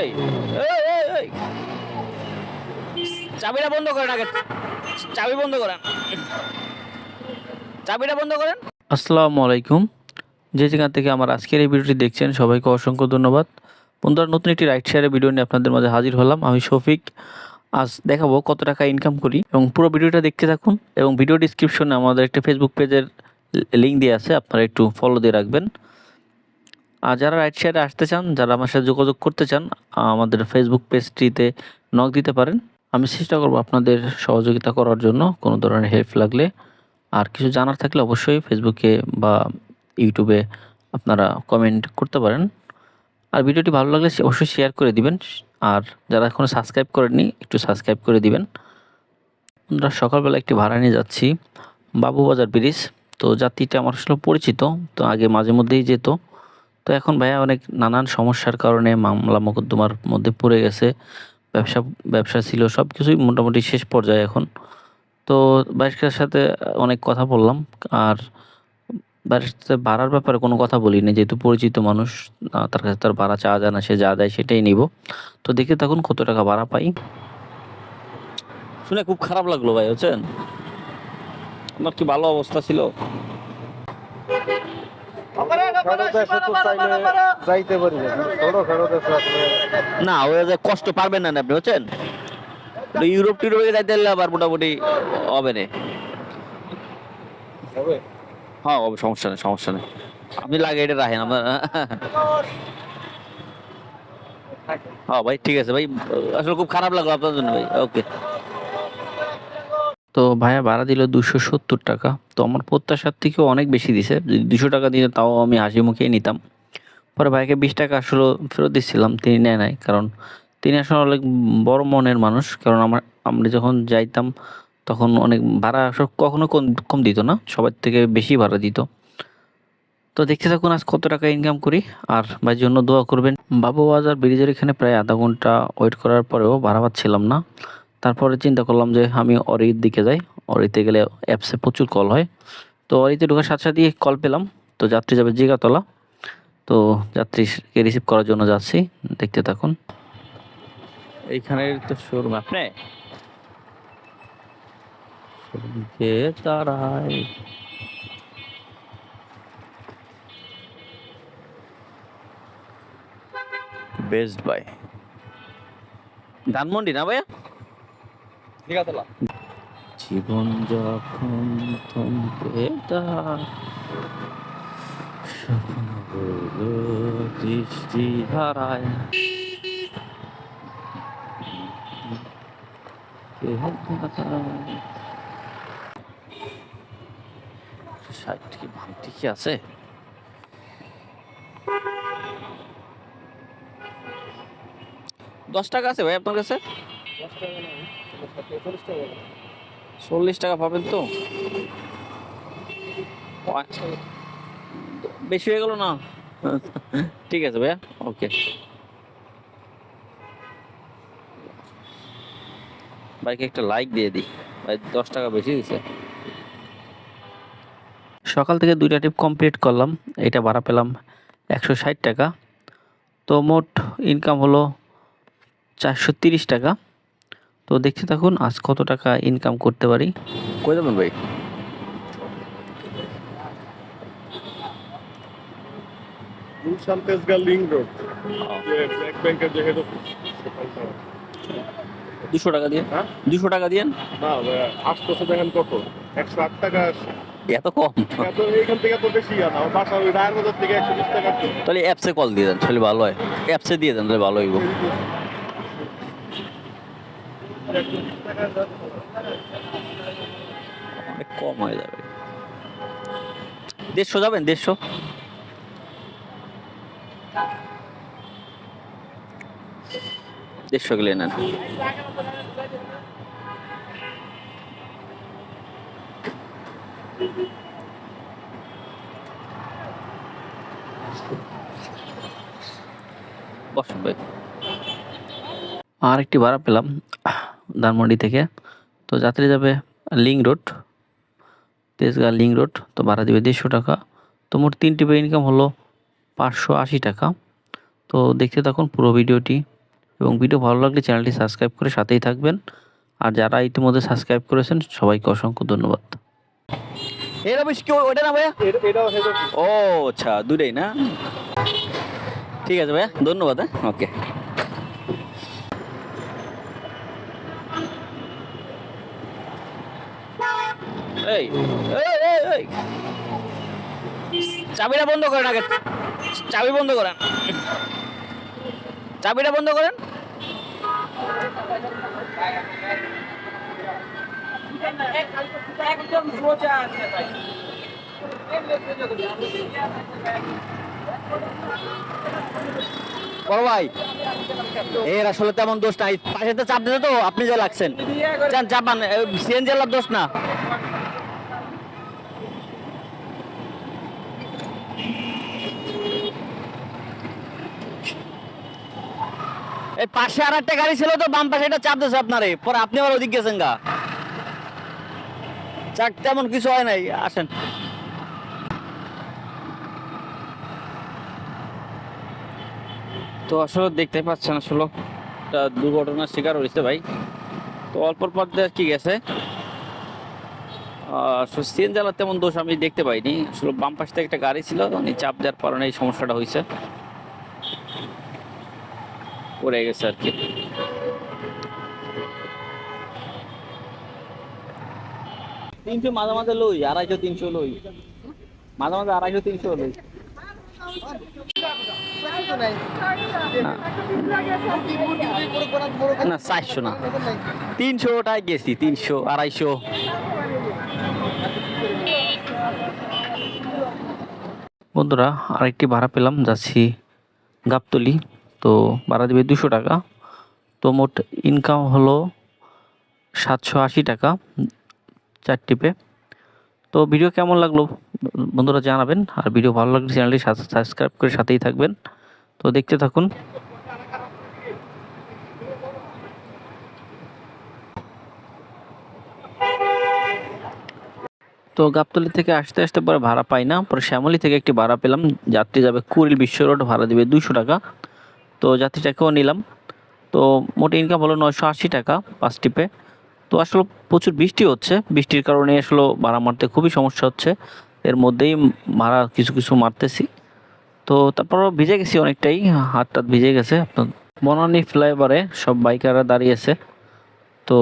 এই এই চাবিটা বন্ধ করেন আগে। চাবি বন্ধ করেন। চাবিটা বন্ধ করেন। আসসালামু আলাইকুম। যে যেখান থেকে আমার আজকের এই ভিডিওটি দেখছেন, সবাইকে অসংখ্য ধন্যবাদ। বন্ধুরা, নতুন একটি রাইট শেয়ারের ভিডিও নিয়ে আপনাদের মাঝে হাজির হলাম। আমি শফিক। আজ দেখাবো কত টাকা ইনকাম করি। এবং পুরো ভিডিওটা দেখতে থাকুন। এবং ভিডিও ডিসক্রিপশনে আমাদের একটা ফেসবুক পেজের লিঙ্ক দিয়ে আছে। আপনারা একটু ফলো দিয়ে রাখবেন। আর যারা রাইট শেয়ারে আসতে চান, যারা আমার সাথে যোগাযোগ করতে চান আমাদের ফেসবুক পেজটিতে নক দিতে পারেন। আমি চেষ্টা করব আপনাদের সহযোগিতা করার জন্য, কোনো ধরনের হেল্প লাগলে। আর কিছু জানার থাকলে অবশ্যই ফেসবুকে বা ইউটিউবে আপনারা কমেন্ট করতে পারেন। আর ভিডিওটি ভালো লাগলে অবশ্যই শেয়ার করে দিবেন। আর যারা এখনও সাবস্ক্রাইব করেননি, একটু সাবস্ক্রাইব করে দিবেন। আমরা সকালবেলা একটি ভাড়া নিয়ে যাচ্ছি, বাবুবাজার ব্রিজ। তো যাত্রীটা আমার আসলে পরিচিত, তো আগে মাঝে মধ্যেই যেত। তো এখন ভাইয়া অনেক নানান সমস্যার কারণে মামলা মোকদ্দমার মধ্যে পড়ে গেছে। ব্যবসা ব্যবসা ছিল সব কিছুই মোটামুটি শেষ পর্যায়ে এখন। তো বাইরের সাথে অনেক কথা বললাম, আর বাইরের সাথে ভাড়ার ব্যাপারে কোনো কথা বলিনি। যেহেতু পরিচিত মানুষ তার কাছে তার ভাড়া চাওয়া যায় না, সে যা দেয় সেটাই নিব। তো দেখে তখন কত টাকা ভাড়া পাই। শুনে খুব খারাপ লাগল ভাই, বুঝছেন? আমার কি ভালো অবস্থা ছিল? ফেরত দেশে তো চাইলে যাইতে পারি না। ছোট ফেরত দেশে আসলে। না ওই যে কষ্ট পারবেন না আপনি বুঝছেন? ইউরোপ টিউরোপে যাইতে হলে আবার মোটামুটি হবে না। হবে? হ্যাঁ হবে সমস্যা নেই সমস্যা নেই। আপনি লাগে এটা রাখেন আপনার হ্যাঁ ভাই ঠিক আছে ভাই। আসলে খুব খারাপ লাগল আপনার জন্য ভাই। ওকে। তো ভাইয়া ভাড়া দিল দুশো সত্তর টাকা। তো আমার প্রত্যাশার থেকেও অনেক বেশি দিছে। যদি দুশো টাকা দিলে তাও আমি হাসি মুখেই নিতাম। পরে ভাইকে বিশ টাকা আসলে ফেরত দিচ্ছিলাম, তিনি নেয় নাই। কারণ তিনি আসলে অনেক বড় মনের মানুষ। কারণ আমার, আমরা যখন যাইতাম তখন অনেক ভাড়া সব কখনো কম কম দিত না। সবার থেকে বেশি ভাড়া দিত। তো দেখতে থাকুন আজ কত টাকা ইনকাম করি। আর ভাইয়ের জন্য দোয়া করবেন। বাবু বাজার ব্রিজের এখানে প্রায় আধা ঘণ্টা ওয়েট করার পরেও ভাড়া পাচ্ছিলাম না। তারপরে চিন্তা করলাম যে আমি অরির দিকে যাই। অরিতে গেলে অ্যাপসে প্রচুর কল হয়। তো অরিতে ঢোকার সাথে সাথে কল পেলাম। তো যাত্রী যাবে জিগাতলা। তো যাত্রীকে রিসিভ করার জন্য যাচ্ছি। দেখতে থাকুন। এইখানের তো শোরুম আপনি? তারাই বেস্ট বাই ধানমন্ডি না ভাইয়া? জীবন যখন থমকে দৃষ্টি ধারায়। কে ষাট কি ভাঙটি কি আছে? দশ টাকা আছে ভাই আপনার কাছে? চল্লিশ টাকা পাবেন তো? বেশি হয়ে গেল না? ঠিক আছে ভাইয়া, ওকে। ভাইকে একটা লাইক দিয়ে দিই। ভাই দশ টাকা বেশি দিছে। সকাল থেকে দুইটা টিপ কমপ্লিট করলাম, এটা ভাড়া পেলাম একশো ষাট টাকা। তো মোট ইনকাম হলো চারশো তিরিশ টাকা। তো দেখতে থাকুন আজ কত টাকা ইনকাম করতে পারি। কই যাবেন ভাই? Gulshan Tejgaon link road. যে ব্যাংকের যে হেড অফিস সেখানটা দুশো টাকা দিয়ে? হ্যাঁ? দুশো টাকা দিয়েন না আসতেছে দেখেন কত? একশো আট টাকা এত কম? এত এইখান থেকে এত বেশি না বাসা ওই রায়ের বাজার থেকে একশো বিশ টাকা তাহলে অ্যাপসে কল দিয়ে দেন তাহলে ভালো হয়। অ্যাপসে দিয়ে দেন তাহলে ভালো হইব। অনেক কম হয়ে যাবে। দেড়শো যাবেন দেড়শো। দেড়শো গেলে নেন। আর একটি ভাড়া পেলাম। ধানমন্ডি থেকে। তো যাত্রী যাবে link road Tejgaon link road তো ভাড়া দেবে দেড়শো টাকা। তো মোট তিন টিপে ইনকাম হলো পাঁচশো আশি টাকা। তো দেখতে থাকুন পুরো ভিডিওটি এবং ভিডিও ভালো লাগলে চ্যানেলটি সাবস্ক্রাইব করে সাথেই থাকবেন। আর যারা ইতিমধ্যে সাবস্ক্রাইব করেছেন সবাইকে অসংখ্য ধন্যবাদ। এর অফিস কি ওটা না ভাইয়া? ও আচ্ছা দুটাই না? ঠিক আছে ভাইয়া ধন্যবাদ হ্যাঁ? ওকে। চাবিটা বন্ধ করেন আগে। চাবি বন্ধ করেন। চাবিটা বন্ধ করেন। এর আসলে তেমন দোষ নাই। পাশে তো চাপ দিতে তো, আপনি যে লাগছেন। চাপান সিএনজি এর দোষ না। এই পাশে আর একটা গাড়ি ছিল তো, বাম পাশে এটা চাপ দিয়েছে আপনারে। পরে আপনি আবার ওদিক গেছেন গা। চাক, তেমন কিছু হয় নাই, আসেন। তো আসলে দেখতে পাচ্ছেন আসলে একটা দুর্ঘটনার শিকার হয়েছে ভাই। তো অল্পর পর দিয়ে আর কি গেছে। সিএন জ্বালার তেমন দোষ আমি দেখতে পাইনি। আসলে বাম পাশ থেকে একটা গাড়ি ছিল চাপ দেওয়ার কারণে এই সমস্যাটা হয়েছে। পড়ে গেছে আর কি। তিনশো মাঝে মাঝে লই আড়াইশো তিনশো লই। মাঝে মাঝে আড়াইশো তিনশো লই। না চারশো না। তিনশো টাই গেছি তিনশো আড়াইশো। বন্ধুরা আরেকটি ভাড়া পেলাম যাচ্ছি গাবতলি। তো ভাড়া দেবে দুশো টাকা। তো মোট ইনকাম হলো সাতশো আশি টাকা চার টিপে। তো ভিডিও কেমন লাগল বন্ধুরা জানাবেন। আর ভিডিও ভালো লাগলে চ্যানেলটি সাবস্ক্রাইব করে সাথেই থাকবেন। তো দেখতে থাকুন। তো গাবতলি থেকে আসতে আসতে পরে ভাড়া পাই না। পরে শ্যামলি থেকে একটি ভাড়া পেলাম। যাত্রী যাবে কুড়িল বিশ্ব রোড, ভাড়া দেবে দুশো টাকা। তো যাত্রীটাকেও নিলাম। তো মোট ইনকাম হলো নয়শো আশি টাকা পাঁচ টিপে তো আসলে প্রচুর বৃষ্টি হচ্ছে। বৃষ্টির কারণে আসলে ভাড়া মারতে খুবই সমস্যা হচ্ছে। এর মধ্যেই ভাড়া কিছু কিছু মারতেছি। তো তারপরও ভিজে গেছি অনেকটাই। হাত টাত ভিজে গেছে। বনানী ফ্লাইওভারে সব বাইকাররা দাঁড়িয়েছে। তো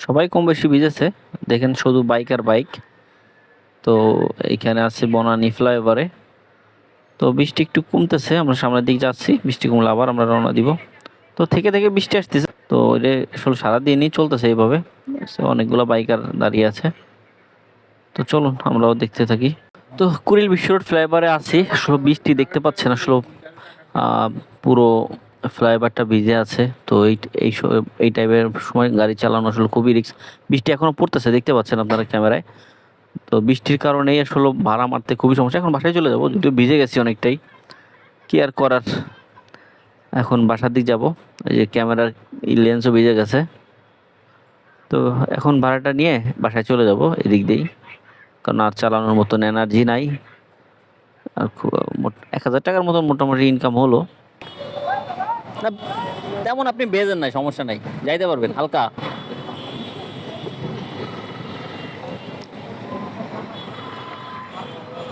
সবাই কম বেশি ভিজেছে। দেখেন শুধু বাইক আর বাইক। তো এইখানে আছে বনানী ফ্লাইওভারে। তো বৃষ্টি একটু কমতেছে, আমরা সামনের দিকে যাচ্ছি, বৃষ্টি কমলে আবার আমরা রওনা দিব। তো থেকে থেকে বৃষ্টি আসতেছে, তো এটা আসলে সারাদিনই চলতেছে এইভাবে অনেকগুলো বাইকার দাঁড়িয়ে আছে। তো চলুন, আমরাও দেখতে থাকি। তো কুড়িল বিশ্ব রোড ফ্লাইওভারে আছি, আসলে বৃষ্টি দেখতে পাচ্ছেন, আসলে পুরো ফ্লাইওভারটা ভিজে আছে, তো এই এই এই টাইপের সময় গাড়ি চালানো আসলে খুবই রিস্ক বৃষ্টি এখনও পড়তেছে, দেখতে পাচ্ছেন আপনারা ক্যামেরায়। তো বৃষ্টির কারণেই আসলে ভাড়া মারতে খুবই সমস্যা। এখন বাসায় চলে যাব, যদিও ভিজে গেছি অনেকটাই। কি আর করার? এখন বাসার দিক যাব, এই যে ক্যামেরার লেন্সও ভিজে গেছে। তো এখন ভাড়াটা নিয়ে বাসায় চলে যাব এদিক দিয়েই। কারণ আর চালানোর মতন এনার্জি নাই। আর এক হাজার টাকার মতন মোটামুটি ইনকাম হলো। তেমন আপনি বেজেন নাই, সমস্যা নাই। যাইতে পারবেন, হালকা।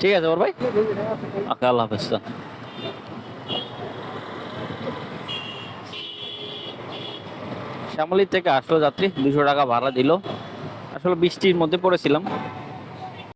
ঠিক আছে ওর ভাই? আকা আল্লাহ হাফেজ শ্যামলির থেকে আসলো যাত্রী, দুশো টাকা ভাড়া দিল। আসলে বৃষ্টির মধ্যে পড়েছিলাম।